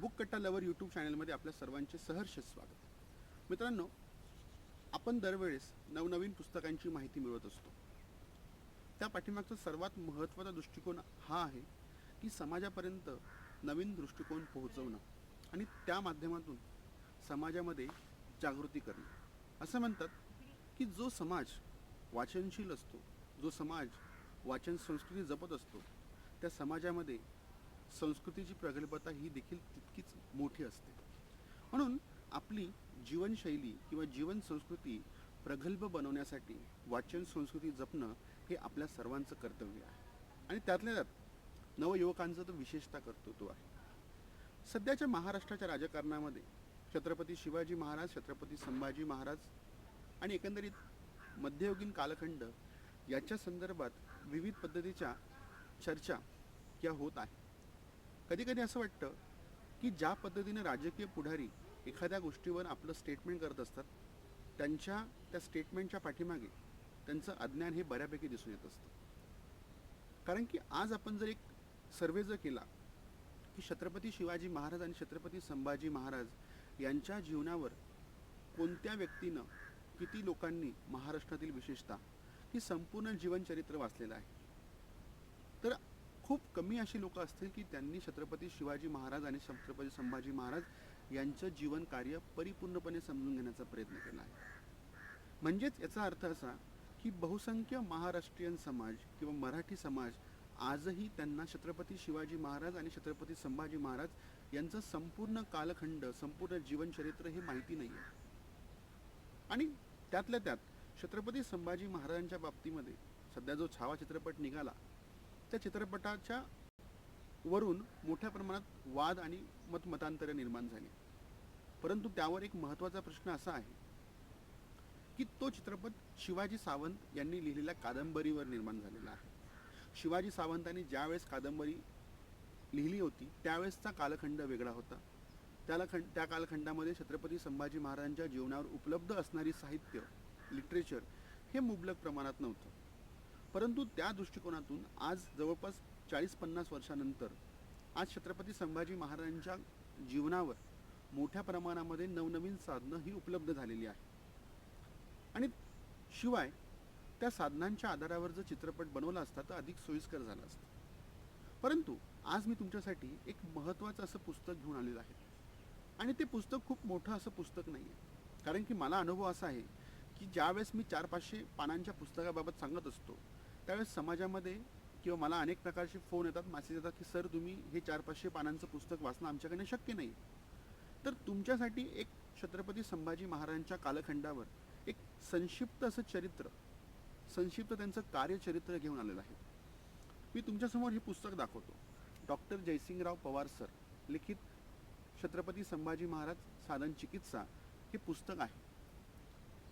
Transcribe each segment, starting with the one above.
Book कट्टा lover YouTube चॅनलमध्ये आपल्या सर्वांचे सहर्ष स्वागत. मित्रांनो आपण दरवेळेस नवनवीन पुस्तकांची माहिती मिळवत असतो. त्या पाठीमागचा सर्वात महत्त्वाचा दृष्टिकोन हा आहे की समाजापर्यंत नवीन दृष्टिकोन पोहोचवणं आणि त्या माध्यमातून समाजामध्ये जागृती करणं. असं म्हणतात की जो समाज वाचनशील असतो जो समाज वाचन संस्कृती जपत असतो त्या समाजामध्ये संस्कृतीची प्रगल्भता ही देखील तितकीच मोठी असते. म्हणून आपली जीवनशैली किंवा जीवन संस्कृती प्रगल्भ बनवण्यासाठी वाचन संस्कृती जपणं हे आपल्या सर्वांचं कर्तव्य आहे. आणि त्यातल्या त्यात नवयुवकांचं तर विशेषता कर्तृत्व आहे. सध्याच्या महाराष्ट्राच्या राजकारणामध्ये छत्रपती शिवाजी महाराज छत्रपती संभाजी महाराज आणि एकंदरीत मध्ययुगीन कालखंड याच्या संदर्भात विविध पद्धतीच्या चर्चा या होत आहे कधीकधी असं वाटतं की ज्या पद्धतीने राजकीय पुढारी एखाद्या गोष्टीवर आपलं स्टेटमेंट करत असतात त्यांच्या त्या स्टेटमेंटच्या पाठीमागे त्यांचं अज्ञान हे बऱ्यापैकी दिसून येत असतं. कारण की आज आपण जर एक सर्वे जर केला की छत्रपती शिवाजी महाराज आणि छत्रपती संभाजी महाराज यांच्या जीवनावर कोणत्या व्यक्तीनं किती लोकांनी महाराष्ट्रातील विशेषतः ही संपूर्ण जीवनचरित्र वाचलेलं आहे? तर खूप कमी अशी लोक असतील की त्यांनी छत्रपती शिवाजी महाराज आणि छत्रपती संभाजी महाराज यांचं जीवन कार्य परिपूर्णपणे समजून घेण्याचा प्रयत्न केला. आहे म्हणजेच याचा अर्थ असा की बहुसंख्य महाराष्ट्रीयन समाज किंवा मराठी समाज आजही त्यांना छत्रपती शिवाजी महाराज आणि छत्रपती संभाजी महाराज यांचं संपूर्ण कालखंड संपूर्ण जीवनचरित्र हे माहिती नाही आहे आणि त्यातल्या त्यात छत्रपती संभाजी महाराजांच्या बाबतीमध्ये सध्या जो छावा चित्रपट निघाला त्या चित्रपटाच्या वरून मोठ्या प्रमाणात वाद आणि मतमतांतरे निर्माण झाली. परंतु त्यावर एक महत्त्वाचा प्रश्न असा आहे की तो चित्रपट शिवाजी सावंत यांनी लिहिलेल्या कादंबरीवर निर्माण झालेला आहे. शिवाजी सावंतांनी ज्यावेळेस कादंबरी लिहिली होती त्यावेळेसचा कालखंड वेगळा होता. त्याला खंड त्या कालखंडामध्ये छत्रपती संभाजी महाराजांच्या जीवनावर उपलब्ध असणारी साहित्य लिटरेचर हे मुबलक प्रमाणात नव्हतं. परंतु त्या दृष्टिकोनातून आज जवळपास चाळीस पन्नास वर्षानंतर आज छत्रपती संभाजी महाराजांच्या जीवनावर मोठ्या प्रमाणामध्ये नवनवीन साधनं ही उपलब्ध झालेली आहे आणि शिवाय त्या साधनांच्या आधारावर जर चित्रपट बनवला असता तर अधिक सोयीस्कर झाला असता. परंतु आज मी तुमच्यासाठी एक महत्त्वाचं असं पुस्तक घेऊन आलेलं आहे. आणि ते पुस्तक खूप मोठं असं पुस्तक नाही आहे कारण की मला अनुभव असा आहे की ज्यावेळेस मी चार पाचशे पानांच्या पुस्तकाबाबत सांगत असतो त्यावेळेस समाजामध्ये किंवा मला अनेक प्रकारचे फोन येतात मेसेज येतात की सर तुम्ही हे चार पाचशे पानांचं पुस्तक वाचणं आमच्याकडे शक्य नाही. तर तुमच्यासाठी एक छत्रपती संभाजी महाराजांच्या कालखंडावर एक संक्षिप्त असं चरित्र संक्षिप्त त्यांचं कार्यचरित्र घेऊन आलेलं आहे. मी तुमच्यासमोर हे पुस्तक दाखवतो. डॉक्टर जयसिंगराव पवार सर लिखित छत्रपती संभाजी महाराज साधन चिकित्सा हे पुस्तक आहे.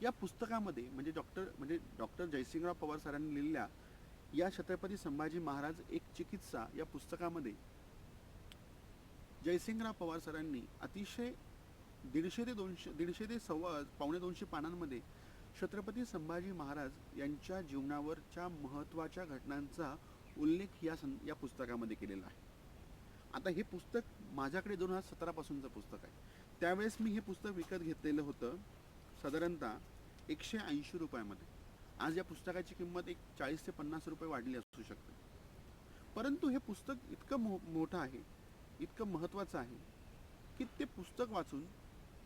या पुस्तकामध्ये म्हणजे डॉक्टर म्हणजे डॉक्टर जयसिंगराव पवार सरांनी लिहिलेल्या या छत्रपती संभाजी महाराज एक चिकित्सा या पुस्तकामध्ये जयसिंगराव पवार सरांनी अतिशय दीडशे ते दोनशे दीडशे ते सव्वा पावणे दोनशे पानांमध्ये छत्रपती संभाजी महाराज यांच्या जीवनावरच्या महत्त्वाच्या घटनांचा उल्लेख या सं या पुस्तकामध्ये केलेला आहे. आता हे पुस्तक माझ्याकडे दोन हजार सतरापासूनचं पुस्तक आहे. त्यावेळेस मी हे पुस्तक विकत घेतलेलं होतं साधारणतः एकशे ऐंशी रुपयामध्ये. आज या पुस्तकाची किंमत एक चाळीस ते पन्नास रुपये वाढली असू शकते. परंतु हे पुस्तक इतकं मो मोठं आहे इतकं महत्त्वाचं आहे की ते पुस्तक वाचून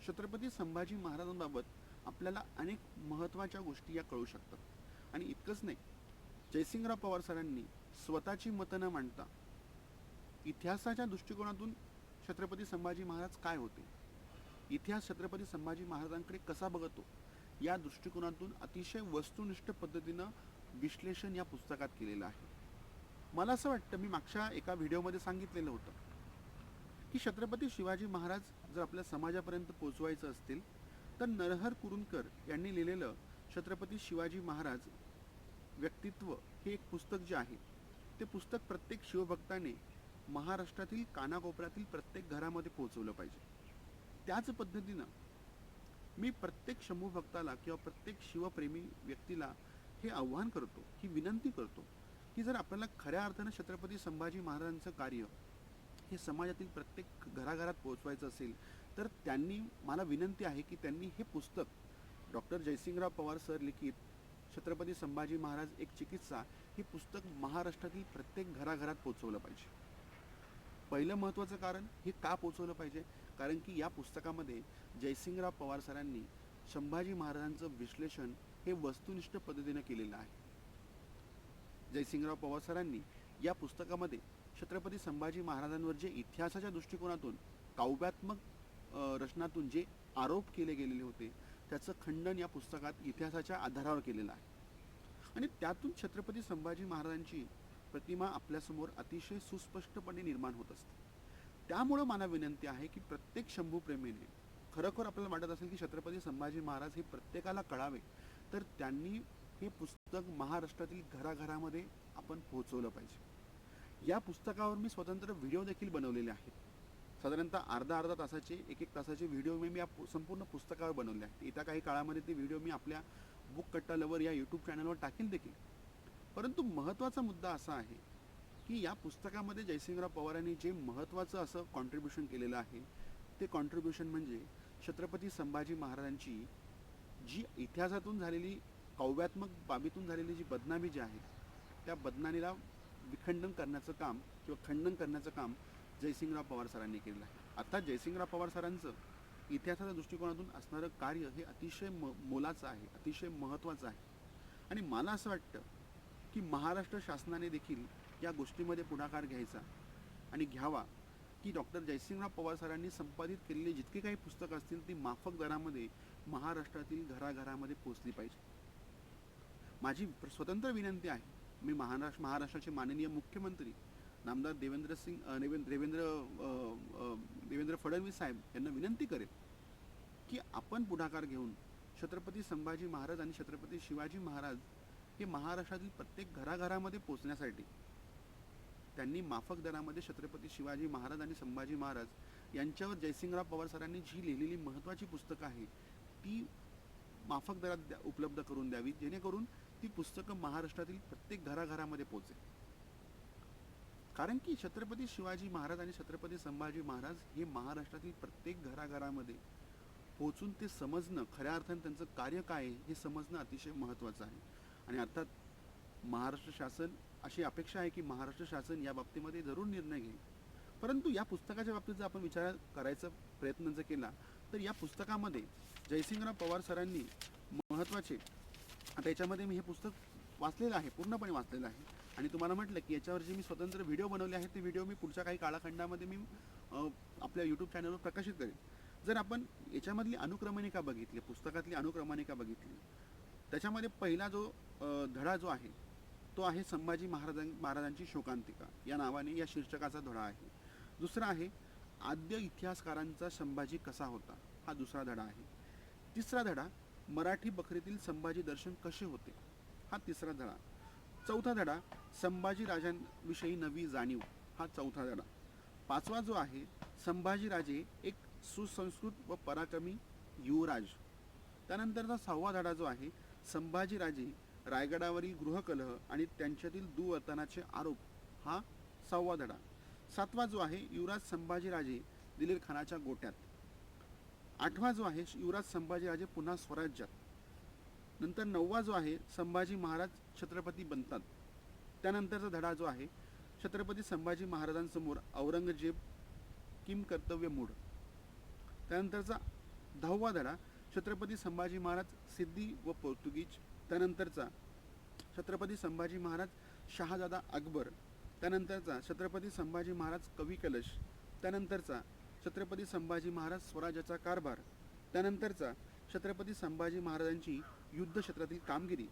छत्रपती संभाजी महाराजांबाबत आपल्याला अनेक महत्त्वाच्या गोष्टी या कळू शकतात. आणि इतकंच नाही जयसिंगराव पवार सरांनी स्वतःची मतं न मांडता इतिहासाच्या दृष्टिकोनातून छत्रपती संभाजी महाराज काय होते? इतिहास छत्रपती संभाजी महाराजांकडे कसा बघतो? या दृष्टिकोनातून अतिशय वस्तुनिष्ठ पद्धतीनं विश्लेषण या पुस्तकात केलेलं आहे. मला असं वाटतं मी मागच्या एका व्हिडिओमध्ये सांगितलेलं होतं की छत्रपती शिवाजी महाराज जर आपल्या समाजापर्यंत पोचवायचं असतील तर नरहर कुरुंदकर यांनी लिहिलेलं छत्रपती शिवाजी महाराज व्यक्तित्व हे एक पुस्तक जे आहे ते पुस्तक प्रत्येक शिवभक्ताने महाराष्ट्रातील कानाकोपऱ्यातील प्रत्येक घरामध्ये पोहोचवलं पाहिजे. त्याच पद्धतीनं मी प्रत्येक शंभू भक्ताला किंवा प्रत्येक शिवप्रेमी व्यक्तीला हे आव्हान करतो ही विनंती करतो की जर आपल्याला खऱ्या अर्थानं छत्रपती संभाजी महाराजांचं कार्य हे समाजातील प्रत्येक घराघरात पोहोचवायचं असेल तर त्यांनी मला विनंती आहे की त्यांनी हे पुस्तक डॉक्टर जयसिंगराव पवार सर लिखित छत्रपती संभाजी महाराज एक चिकित्सा हे पुस्तक महाराष्ट्रातील प्रत्येक घराघरात पोचवलं पाहिजे. पहिलं महत्त्वाचं कारण हे का पोचवलं पाहिजे? कारण की या पुस्तकामध्ये जयसिंगराव पवार सरांनी संभाजी महाराजांचं विश्लेषण हे वस्तुनिष्ठ पद्धतीनं केलेलं आहे. जयसिंगराव पवार सरांनी या पुस्तकामध्ये छत्रपती संभाजी महाराजांवर जे इतिहासाच्या दृष्टिकोनातून काव्यात्मक रचनातून जे आरोप केले गेलेले होते त्याचं खंडन या पुस्तकात इतिहासाच्या आधारावर केलेलं आहे. आणि त्यातून छत्रपती संभाजी महाराजांची प्रतिमा आपल्यासमोर अतिशय सुस्पष्टपणे निर्माण होत असते. त्यामुळं मला विनंती आहे की प्रत्येक शंभूप्रेमीने खरोखर आपल्याला वाटत असेल की छत्रपती संभाजी महाराज हे प्रत्येकाला कळावे तर त्यांनी हे पुस्तक महाराष्ट्रातील घराघरामध्ये आपण पोहोचवलं पाहिजे. या पुस्तकावर मी स्वतंत्र व्हिडिओ देखील बनवलेले आहेत. साधारणतः अर्धा अर्धा तासाचे एक एक तासाचे व्हिडिओ मी मी या संपूर्ण पुस्तकावर बनवले आहेत. येत्या काही काळामध्ये ते व्हिडिओ मी आपल्या बुक कट्टा लवर या यूट्यूब चॅनलवर टाकेल देखील. परंतु महत्त्वाचा मुद्दा असा आहे की या पुस्तकामध्ये जयसिंगराव पवारांनी जे महत्त्वाचं असं कॉन्ट्रीब्युशन केलेलं आहे ते कॉन्ट्रीब्युशन म्हणजे छत्रपती संभाजी महाराजांची जी इतिहासातून झालेली काव्यात्मक बाबीतून झालेली जी बदनामी जी आहे त्या बदनामीला विखंडन करण्याचं काम किंवा खंडन करण्याचं काम जयसिंगराव पवार सरांनी केलेलं आहे. आता जयसिंगराव पवार सरांचं इतिहासाच्या दृष्टिकोनातून असणारं कार्य हे अतिशय म मोलाचं आहे अतिशय महत्त्वाचं आहे. आणि मला असं वाटतं की महाराष्ट्र शासनाने देखील या गोष्टीमध्ये पुढाकार घ्यायचा आणि घ्यावा. की डॉक्टर जयसिंगराव पवार सरांनी संपादित केलेली जितकी काही पुस्तकं असतील ती माफक दरामध्ये महाराष्ट्रातील घराघरामध्ये पोचली पाहिजे. माझी स्वतंत्र विनंती आहे मी महाराष्ट्र महाराष्ट्राचे माननीय मुख्यमंत्री नामदार देवेंद्र सिंग देवेंद्र देवेंद्र देवेंद्र फडणवीस साहेब यांना विनंती करेल की आपण पुढाकार घेऊन छत्रपती संभाजी महाराज आणि छत्रपती शिवाजी महाराज हे महाराष्ट्रातील प्रत्येक घराघरामध्ये पोचण्यासाठी त्यांनी माफक दरामध्ये छत्रपती शिवाजी महाराज आणि संभाजी महाराज यांच्यावर जयसिंगराव पवार सरांनी जी लिहिलेली महत्त्वाची पुस्तकं आहे ती माफक दरात द्या उपलब्ध करून द्यावी जेणेकरून ती पुस्तकं महाराष्ट्रातील प्रत्येक घराघरामध्ये पोचेल कारण की छत्रपती शिवाजी महाराज आणि छत्रपती संभाजी महाराज हे महाराष्ट्रातील प्रत्येक घराघरामध्ये पोचून ते समजणं खऱ्या अर्थाने त्यांचं कार्य काय आहे हे समजणं अतिशय महत्त्वाचं आहे. आणि अर्थात महाराष्ट्र शासन अशी अपेक्षा आहे की महाराष्ट्र शासन या बाबतीमध्ये जरूर निर्णय घेईल. परंतु या पुस्तकाच्या बाबतीत जर आपण विचार करायचा प्रयत्न जर केला तर या पुस्तकामध्ये जयसिंगराव पवार सरांनी महत्त्वाचे आता याच्यामध्ये मी हे पुस्तक वाचलेलं आहे पूर्णपणे वाचलेलं आहे. आणि तुम्हाला म्हटलं की याच्यावर जे मी स्वतंत्र व्हिडिओ बनवले आहेत ते व्हिडिओ मी पुढच्या काही काळाखंडामध्ये मी आपल्या यूट्यूब चॅनलवर प्रकाशित करेन. जर आपण याच्यामधली अनुक्रमणिका बघितली पुस्तकातली अनुक्रमणिका बघितली त्याच्यामध्ये पहिला जो धडा जो आहे तो आहे संभाजी महाराजां महाराजांची शोकांतिका. या नावाने या शीर्षकाचा धडा आहे. दुसरा आहे आद्य इतिहासकारांचा संभाजी कसा होता? हा दुसरा धडा आहे. तिसरा धडा मराठी बखरीतील संभाजी दर्शन कसे होते? हा तिसरा धडा. चौथा धडा संभाजी राजांविषयी नवी जाणीव. हा चौथा धडा. पाचवा जो आहे संभाजीराजे एक सुसंस्कृत व पराक्रमी युवराज. त्यानंतरचा सहावा धडा जो आहे संभाजीराजे रायगडावरील गृहकलह आणि त्यांच्यातील दुवर्तनाचे आरोप हा सहावा धडा. सातवा जो आहे युवराज संभाजीराजे दिलीर खानाच्या गोट्यात. आठवा जो आहे युवराज संभाजीराजे पुन्हा स्वराज्यात. नंतर नववा जो आहे संभाजी महाराज छत्रपती बनतात. त्यानंतरचा धडा जो आहे छत्रपती संभाजी महाराजांसमोर औरंगजेब किम कर्तव्य मूढ. त्यानंतरचा दहावा धडा छत्रपती संभाजी महाराज सिद्धी व पोर्तुगीज त्यानंतरचा छत्रपती संभाजी महाराज शहाजादा अकबर त्यानंतरचा छत्रपती संभाजी महाराज कवी कलश त्यानंतरचा छत्रपती संभाजी महाराज स्वराज्याचा कारभार त्यानंतरचा छत्रपती संभाजी महाराजांची युद्ध क्षेत्रातील कामगिरी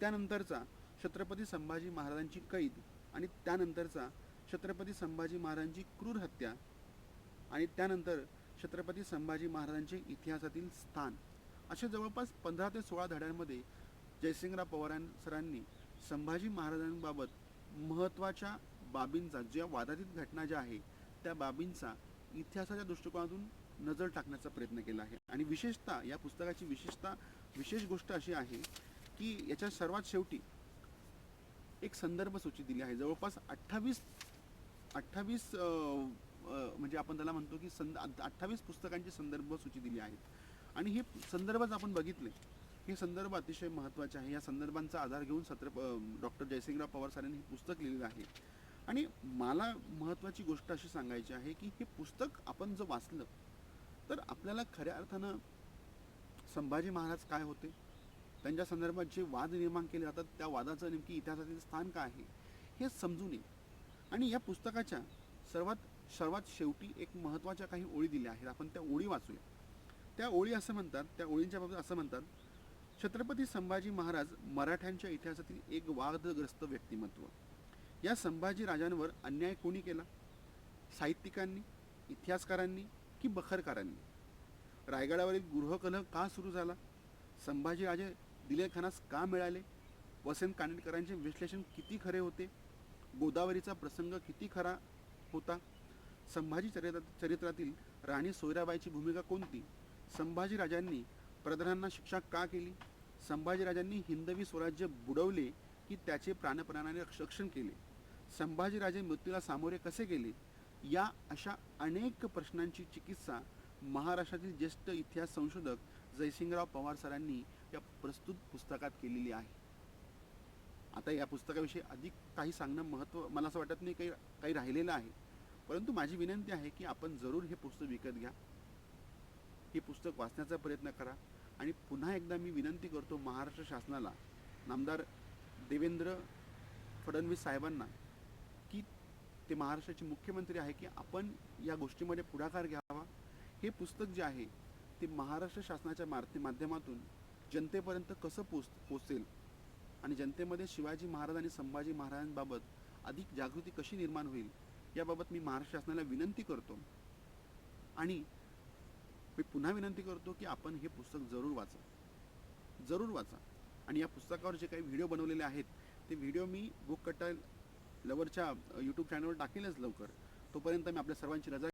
त्यानंतरचा छत्रपती संभाजी महाराजांची कैद आणि त्यानंतरचा छत्रपती संभाजी महाराजांची क्रूर हत्या आणि त्यानंतर छत्रपती संभाजी महाराजांचे इतिहासातील स्थान. असे जवळपास पंधरा ते सोळा धड्यांमध्ये जयसिंगराव पवारां सरांनी संभाजी महाराजांबाबत महत्त्वाच्या बाबींचा ज्या वादातीत घटना ज्या आहे त्या बाबींचा इतिहासाच्या दृष्टिकोनातून नजर टाकण्याचा प्रयत्न केला आहे. आणि विशेषतः या पुस्तकाची विशेषतः विशेष गोष्ट अशी आहे की याच्या सर्वात शेवटी एक संदर्भ सूची दिली आहे. जवळपास अठ्ठावीस अठ्ठावीस म्हणजे आपण त्याला म्हणतो की संद अठ्ठावीस पुस्तकांची संदर्भ सूची दिली आहेत. आणि हे संदर्भच आपण बघितले. हे संदर्भ अतिशय महत्त्वाचे आहे. या संदर्भांचा आधार घेऊन सत्र डॉक्टर जयसिंगराव पवार सरांनी हे पुस्तक लिहिलेलं आहे. आणि मला महत्त्वाची गोष्ट अशी सांगायची आहे की हे पुस्तक आपण जर वाचलं तर आपल्याला खऱ्या अर्थानं संभाजी महाराज काय होते? त्यांच्या संदर्भात जे वाद निर्माण केले जातात त्या वादाचं नेमकी इतिहासातील स्थान काय आहे हे समजून येईल आणि या पुस्तकाच्या सर्वात सर्वात शेवटी एक महत्त्वाच्या काही ओळी दिल्या आहेत. आपण त्या ओळी वाचूया. त्या ओळी असं म्हणतात त्या ओळींच्या बाबतीत असं म्हणतात छत्रपती संभाजी महाराज मराठ्यांच्या इतिहासातील एक वादग्रस्त व्यक्तिमत्व. या संभाजी राजांवर अन्याय कोणी केला? साहित्यिकांनी इतिहासकारांनी की बखरकारांनी? रायगडावरील गृहकलह का सुरू झाला? संभाजीराजे दिलेखानास का मिळाले? वसंत कानेटकरांचे विश्लेषण किती खरे होते? गोदावरीचा प्रसंग किती खरा होता? संभाजी चरित्र चरित्रातील राणी सोयराबाईची भूमिका कोणती? संभाजीराजांनी प्रधानांना शिक्षा का केली? संभाजीराजांनी हिंदवी स्वराज्य बुडवले की त्याचे प्राणपणाने रक्षण केले. संभाजीराजे मृत्यूला सामोरे कसे गेले? या अशा अनेक प्रश्नांची चिकित्सा महाराष्ट्रातील ज्येष्ठ इतिहास संशोधक जयसिंगराव पवार सरांनी या प्रस्तुत पुस्तकात केलेली आहे. आता या पुस्तकाविषयी अधिक काही सांगणं महत्त्व मला असं वाटत नाही काही काही राहिलेलं आहे. परंतु माझी विनंती आहे की आपण जरूर हे पुस्तक विकत घ्या. हे पुस्तक वाचण्याचा प्रयत्न करा. आणि पुन्हा एकदा मी विनंती करतो महाराष्ट्र शासनाला नामदार देवेंद्र फडणवीस साहेबांना की ते महाराष्ट्राचे मुख्यमंत्री आहे की आपण या गोष्टीमध्ये पुढाकार घ्यावा. हे पुस्तक जे आहे ते महाराष्ट्र शासनाच्या मार्थ माध्यमातून जनतेपर्यंत कसं पोच पोचेल? आणि जनतेमध्ये शिवाजी महाराज आणि संभाजी महाराजांबाबत अधिक जागृती कशी निर्माण होईल? याबाबत मी महाराष्ट्र शासनाला विनंती करतो. आणि मी पुन्हा विनंती करतो की आपण हे पुस्तक जरूर वाचा. जरूर वाचा. आणि या पुस्तकावर जे काही व्हिडिओ बनवलेले आहेत ते व्हिडिओ मी बुक कट्टा लवरच्या यूट्यूब चॅनलवर टाकेलच लवकर. तोपर्यंत मी आपल्या सर्वांची रजा